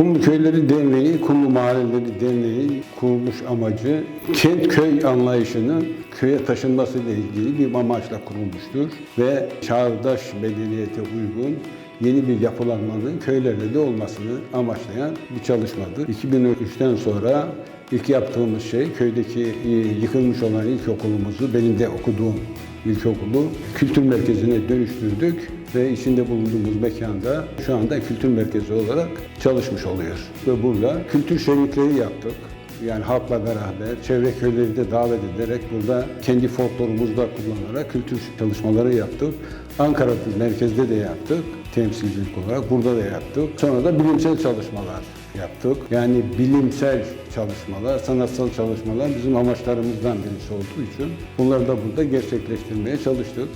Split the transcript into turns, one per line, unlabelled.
Kumlu Köyleri Derneği, Kumlu Mahalleleri Derneği kuruluş amacı kent köy anlayışının köye taşınması ile ilgili bir amaçla kurulmuştur ve çağdaş medeniyete uygun yeni bir yapılanmanın köylerde de olmasını amaçlayan bir çalışmadır. 2003'ten sonra ilk yaptığımız şey köydeki e, yıkılmış olan ilkokulumuzu, benim de okuduğum ilkokulu kültür merkezine dönüştürdük ve içinde bulunduğumuz mekanda şu anda kültür merkezi olarak çalışmış oluyor. Ve burada kültür şenlikleri yaptık. Yani halkla beraber çevre köyleri de davet ederek burada kendi folklorumuzu da kullanarak kültür çalışmaları yaptık. Ankara merkezde de yaptık temsilcilik olarak. Burada da yaptık. Sonra da bilimsel çalışmalar yaptık. Yani bilimsel çalışmalar, sanatsal çalışmalar bizim amaçlarımızdan birisi olduğu için bunları da burada gerçekleştirmeye çalıştık.